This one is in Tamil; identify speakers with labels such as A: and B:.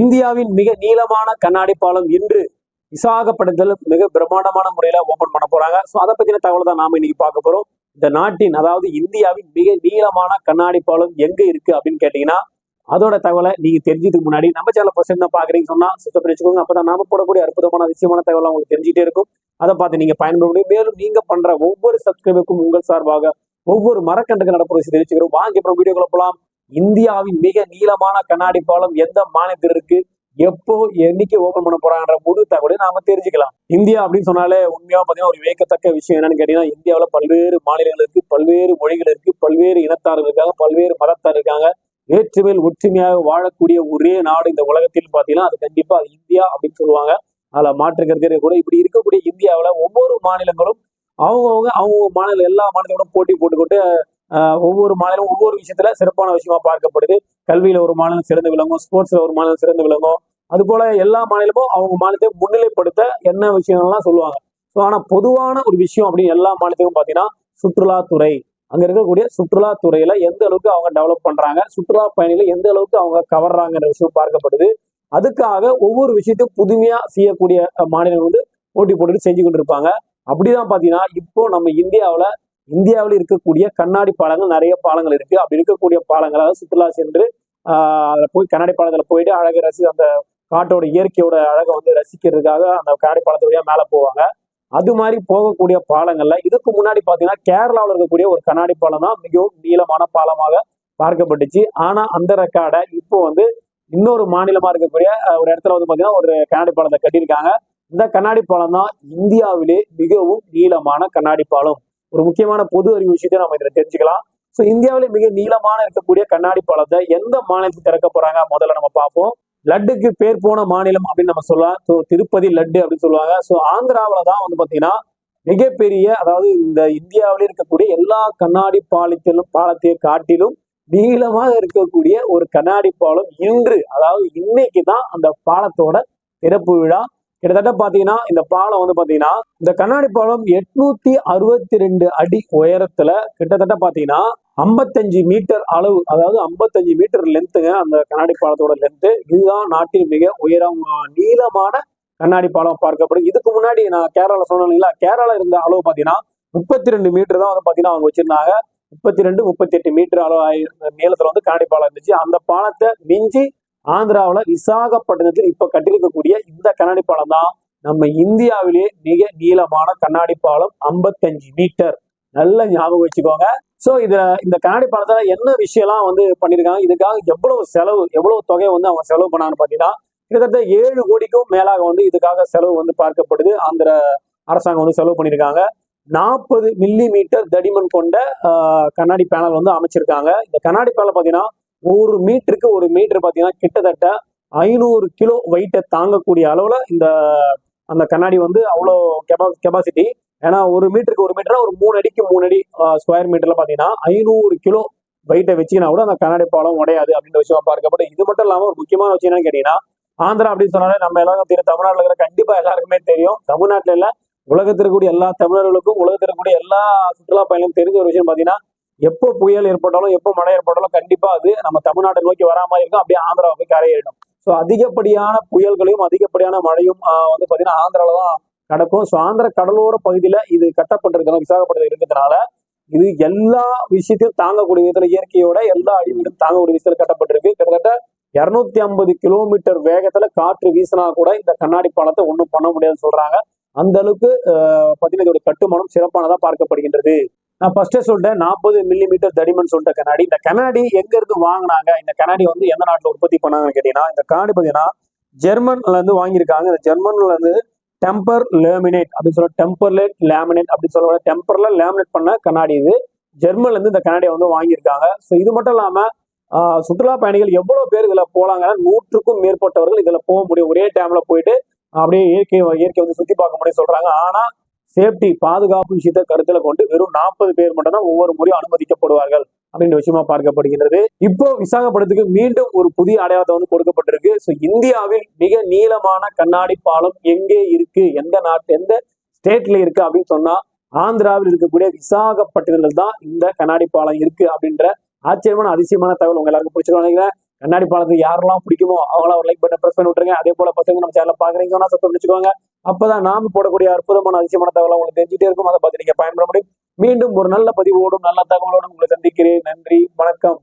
A: இந்தியாவின் மிக நீளமான கண்ணாடி பாலம் இன்று விசாகப்பட்டதில் மிக பிரம்மாண்டமான முறையில ஓபன் பண்ண போறாங்க. ஸோ அதை பத்தின தகவல் தான் நாம இன்னைக்கு பார்க்க போறோம். இந்த நாட்டின் அதாவது இந்தியாவின் மிக நீளமான கண்ணாடி பாலம் எங்க இருக்கு அப்படின்னு கேட்டீங்கன்னா அதோட தகவலை நீங்க தெரிஞ்சதுக்கு முன்னாடி நம்ம சேனல் ஃபர்ஸ்ட் தான் பாக்குறீங்க சொன்னா சுத்தம் பண்ணி வச்சுக்கோங்க அப்பதான் நாம போடக்கூடிய அற்புதமான விஷயமான தகவல் உங்களுக்கு தெரிஞ்சுட்டே இருக்கும். அதை பார்த்து நீங்க பயன்பட முடியும். மேலும் நீங்க பண்ற ஒவ்வொரு சப்ஸ்கிரைபருக்கும் உங்கள் சார்பாக ஒவ்வொரு மரக்கண்டுக்கு நடப்பு தெரிவிச்சுக்கிறோம். வாங்கி அப்புறம் வீடியோக்குள்ள போலாம். இந்தியாவின் மிக நீளமான கண்ணாடி பாலம் எந்த மாநிலத்தில் இருக்கு? எப்போ என்னைக்கு ஓபன் பண்ண போறாங்கன்ற முழு தகவலை நாம தெரிஞ்சுக்கலாம். இந்தியா அப்படின்னு சொன்னாலே உண்மையா பாத்தீங்கன்னா ஒரு வியக்கத்தக்க விஷயம் என்னன்னு கேட்டீங்கன்னா இந்தியாவில பல்வேறு மாநிலங்கள் இருக்கு பல்வேறு மொழிகள் இருக்கு பல்வேறு இனத்தார்கள் இருக்காங்க பல்வேறு மதத்தார் இருக்காங்க. வேற்றுமையில் ஒற்றுமையாக வாழக்கூடிய ஒரே நாடு இந்த உலகத்தில் பாத்தீங்கன்னா அது கண்டிப்பா அது இந்தியா அப்படின்னு சொல்லுவாங்க. அதுல மாற்றுக்கிறது கூட இப்படி இருக்கக்கூடிய இந்தியாவில ஒவ்வொரு மாநிலங்களும் அவங்கவுங்க அவங்க மாநில எல்லா மாநிலத்தோட போட்டி போட்டுக்கிட்டு ஒவ்வொரு மாநிலம் ஒவ்வொரு விஷயத்துல சிறப்பான விஷயமா பார்க்கப்படுது. கல்வியில ஒரு மாநிலம் சிறந்து விளங்கும் ஸ்போர்ட்ஸ்ல ஒரு மாநிலம் சிறந்து விளங்கும். அது போல எல்லா மாநிலமும் அவங்க மாநிலத்தை முன்னிலைப்படுத்த என்ன விஷயங்கள்லாம் சொல்லுவாங்க. ஸோ ஆனா பொதுவான ஒரு விஷயம் அப்படின்னு எல்லா மாநிலத்துக்கும் பாத்தீங்கன்னா சுற்றுலாத்துறை. அங்க இருக்கக்கூடிய சுற்றுலாத்துறையில எந்த அளவுக்கு அவங்க டெவலப் பண்றாங்க சுற்றுலா பயணிகளை எந்த அளவுக்கு அவங்க கவர்றாங்கன்ற விஷயம் பார்க்கப்படுது. அதுக்காக ஒவ்வொரு விஷயத்தையும் புதுமையா செய்யக்கூடிய மாநிலங்கள் வந்து போட்டி போட்டுட்டு செஞ்சு கொண்டு இருப்பாங்க அப்படிதான் பாத்தீங்கன்னா இப்போ நம்ம இந்தியாவில இந்தியாவில் இருக்கக்கூடிய கண்ணாடி பாலங்கள் நிறைய பாலங்கள் இருக்கு. அப்படி இருக்கக்கூடிய பாலங்கள் அதாவது சுற்றுலா சென்று அதில் போய் கண்ணாடி பாலத்தில் போயிட்டு அழகை ரசி அந்த காட்டோட இயற்கையோட அழகை வந்து ரசிக்கிறதுக்காக அந்த கண்ணாடி பாலத்து வழியாக மேலே போவாங்க. அது மாதிரி போகக்கூடிய பாலங்கள்ல இதுக்கு முன்னாடி பார்த்தீங்கன்னா கேரளாவில் இருக்கக்கூடிய ஒரு கண்ணாடி பாலம் தான் மிகவும் நீளமான பாலமாக பார்க்கப்பட்டுச்சு. ஆனா அந்த ரெக்கார்டை இப்போ வந்து இன்னொரு மாநிலமா இருக்கக்கூடிய ஒரு இடத்துல வந்து பார்த்தீங்கன்னா ஒரு கண்ணாடி பாலத்தை கட்டியிருக்காங்க. இந்த கண்ணாடி பாலம் தான் இந்தியாவிலே மிகவும் நீளமான கண்ணாடி பாலம். ஒரு முக்கியமான பொது அறிவு விஷயத்தை நம்ம இதுல தெரிஞ்சுக்கலாம். ஸோ இந்தியாவிலே மிக நீளமான இருக்கக்கூடிய கண்ணாடி பாலத்தை எந்த மாநிலத்துக்கு திறக்க போறாங்க? முதல்ல நம்ம பார்ப்போம். லட்டுக்கு பேர் போன மாநிலம் அப்படின்னு நம்ம சொல்லலாம். ஸோ திருப்பதி லட்டு அப்படின்னு சொல்லுவாங்க. ஸோ ஆந்திராவில் தான் வந்து பார்த்தீங்கன்னா மிகப்பெரிய அதாவது இந்த இந்தியாவிலே இருக்கக்கூடிய எல்லா கண்ணாடி பாலத்திலும் பாலத்தை காட்டிலும் நீளமாக இருக்கக்கூடிய ஒரு கண்ணாடி பாலம் இன்று அதாவது இன்னைக்கு தான் அந்த பாலத்தோட திறப்பு விழா. கிட்டத்தட்ட பாத்தீங்கன்னா இந்த பாலம் வந்து பாத்தீங்கன்னா இந்த கண்ணாடி பாலம் எட்நூத்தி அறுபத்தி ரெண்டு அடி உயரத்துல கிட்டத்தட்ட பாத்தீங்கன்னா ஐம்பத்தஞ்சு மீட்டர் அளவு அதாவது ஐம்பத்தஞ்சு மீட்டர் லென்த்துங்க அந்த கண்ணாடி பாலத்தோட லென்த்து இதுதான் நாட்டின் மிக உயரம் நீளமான கண்ணாடி பாலம் பார்க்கப்படும் இதுக்கு முன்னாடி நான் கேரளா சொன்னேன் இல்லைங்களா? இருந்த அளவு பாத்தீங்கன்னா முப்பத்தி ரெண்டு மீட்டர் தான் வந்து பாத்தீங்கன்னா அவங்க வச்சிருந்தாங்க. முப்பத்தி ரெண்டு முப்பத்தி எட்டு மீட்டர் அளவு நீளத்துல வந்து கண்ணாடி பாலம் இருந்துச்சு. அந்த பாலத்தை மிஞ்சி ஆந்திராவில் விசாகப்பட்டினத்தில் இப்போ கட்டியிருக்கக்கூடிய இந்த கண்ணாடி பாலம் தான் நம்ம இந்தியாவிலே மிக நீளமான கண்ணாடி பாலம் 55 மீட்டர். நல்ல ஞாபகம் வச்சுக்கோங்க. ஸோ இதை இந்த கண்ணாடி பாலத்தில் என்ன விஷயம்லாம் வந்து பண்ணியிருக்காங்க இதுக்காக எவ்வளவு செலவு எவ்வளவு தொகை வந்து அவங்க செலவு பண்ணாங்கன்னு பார்த்தீங்கன்னா கிட்டத்தட்ட ஏழு கோடிக்கும் மேலாக வந்து இதுக்காக செலவு வந்து பார்க்கப்படுது. ஆந்திர அரசாங்கம் வந்து செலவு பண்ணியிருக்காங்க நாற்பது மில்லி மீட்டர் தடிமன் கொண்ட கண்ணாடி பேனல் வந்து அமைச்சிருக்காங்க. இந்த கண்ணாடி பேனல் பார்த்தீங்கன்னா ஒரு மீட்டருக்கு ஒரு மீட்டர் பார்த்தீங்கன்னா கிட்டத்தட்ட ஐநூறு கிலோ வெயிட்டை தாங்கக்கூடிய அளவில் இந்த அந்த கண்ணாடி வந்து அவ்வளோ கெபா கெபாசிட்டி ஏன்னா ஒரு மீட்டருக்கு ஒரு மீட்டர் ஒரு மூணு அடிக்கு மூணு அடி ஸ்கொயர் மீட்டரில் பார்த்தீங்கன்னா ஐநூறு கிலோ வெயிட்டை வச்சுக்கினா கூட அந்த கண்ணாடி பாலம் உடையாது அப்படின்ற விஷயம் பார்க்கப்படும் இது மட்டும் இல்லாமல் ஒரு முக்கியமான விஷயம் என்னன்னு கேட்டீங்கன்னா ஆந்திரா அப்படின்னு சொன்னாலே நம்ம எல்லாரும் தெரியும் தமிழ்நாட்டில் இருக்கிற கண்டிப்பாக எல்லாருக்குமே தெரியும். தமிழ்நாட்டில் இல்லை உலகத்தில் இருக்கக்கூடிய எல்லா தமிழர்களுக்கும் உலகத்தில் எல்லா சுற்றுலா பயணிகளும் தெரிஞ்ச ஒரு விஷயம் பார்த்தீங்கன்னா எப்போ புயல் ஏற்பட்டாலும் எப்போ மழை ஏற்பட்டாலும் கண்டிப்பா அது நம்ம தமிழ்நாட்டை நோக்கி வரா மாதிரி இருக்கும். அப்படியே ஆந்திராவை போய் கரையேறிடும். ஸோ அதிகப்படியான புயல்களையும் அதிகப்படியான மழையும் ஆஹ் வந்து பாத்தீங்கன்னா ஆந்திரால தான் நடக்கும். ஸோ ஆந்திர கடலோர பகுதியில இது கட்டப்பட்டிருக்கணும் விசாகப்பட்டு இருக்கிறதுனால இது எல்லா விஷயத்தையும் தாங்கக்கூடிய விதத்துல இயற்கையோட எல்லா அழிவுகளும் தாங்கக்கூடிய விதத்துல கட்டப்பட்டிருக்கு. கிட்டத்தட்ட இருநூத்தி ஐம்பது கிலோமீட்டர் வேகத்துல காற்று வீசினா கூட இந்த கண்ணாடி பாலத்தை ஒண்ணும் பண்ண முடியாதுன்னு சொல்றாங்க. அந்த அளவுக்கு ஆஹ் இதோட கட்டுமானம் சிறப்பானதா பார்க்கப்படுகின்றது. நான் ஃபர்ஸ்டே சொல்லிட்டேன் நாற்பது மில்லிமீட்டர் தடிமன் சொல்லிட்ட கண்ணாடி. இந்த கண்ணாடி எங்க இருந்து வாங்கினாங்க? இந்த கண்ணாடி வந்து எந்த நாட்டில் உற்பத்தி பண்ணாங்கன்னு கேட்டீங்கன்னா இந்த கண்ணாடி பார்த்தீங்கன்னா ஜெர்மன்ல இருந்து வாங்கியிருக்காங்க. இந்த ஜெர்மன்ல இருந்து டெம்பர் லேமினேட் அப்படின்னு சொல்ல டெம்பர்லேட் லேமினேட் அப்படின்னு சொல்ல டெம்பர்ல லேமினேட் பண்ண கண்ணாடி இது. ஜெர்மன்ல இருந்து இந்த கண்ணாடியை வந்து வாங்கியிருக்காங்க. ஸோ இது மட்டும் இல்லாம சுற்றுலா பயணிகள் எவ்வளவு பேர் இதுல போலாங்கன்னா நூற்றுக்கும் மேற்பட்டவர்கள் இதுல போக முடியும். ஒரே டைம்ல போயிட்டு அப்படியே இயற்கை இயற்கை வந்து சுத்தி பார்க்க முடியும் சொல்றாங்க. ஆனா சேஃப்டி பாதுகாப்பு விஷயத்தை கருத்தில் கொண்டு வெறும் நாற்பது பேர் மட்டும் தான் ஒவ்வொரு முறையும் அனுமதிக்கப்படுவார்கள் அப்படின்ற விஷயமா பார்க்கப்படுகின்றது. இப்போ விசாகப்படத்துக்கு மீண்டும் ஒரு புதிய அடையாளத்தை வந்து கொடுக்கப்பட்டிருக்கு. ஸோ இந்தியாவில் மிக நீளமான கண்ணாடி பாலம் எங்கே இருக்கு? எந்த நாட்டு எந்த ஸ்டேட்ல இருக்கு அப்படின்னு சொன்னா ஆந்திராவில் இருக்கக்கூடிய விசாகப்பட்டினத்தில் தான் இந்த கண்ணாடி பாலம் இருக்கு அப்படின்ற ஆச்சரியமான அதிசயமான தகவல் உங்க எல்லாருக்கும் பிடிச்சிருக்கோம் நினைக்கிறேன். கண்ணாடி பாலத்துக்கு யாரெல்லாம் பிடிக்குமோ அவங்களாம் ஒரு லைக் பட்டன் பிரஸ் பண்ணி விட்டுருங்க. அதே போல பசங்க நம்ம சேனல் பாக்குறீங்கன்னா சத்தம் வச்சுக்கோங்க அப்பதான் நாம போடக்கூடிய அற்புதமான அதிசயமான தகவல் உங்களுக்கு தெரிஞ்சுட்டே இருக்கும். அதை பார்த்து நீங்க பயன்பெற முடியும். மீண்டும் ஒரு நல்ல பதிவோடும் நல்ல தகவலோடும் உங்களை சந்திக்கிறேன். நன்றி வணக்கம்.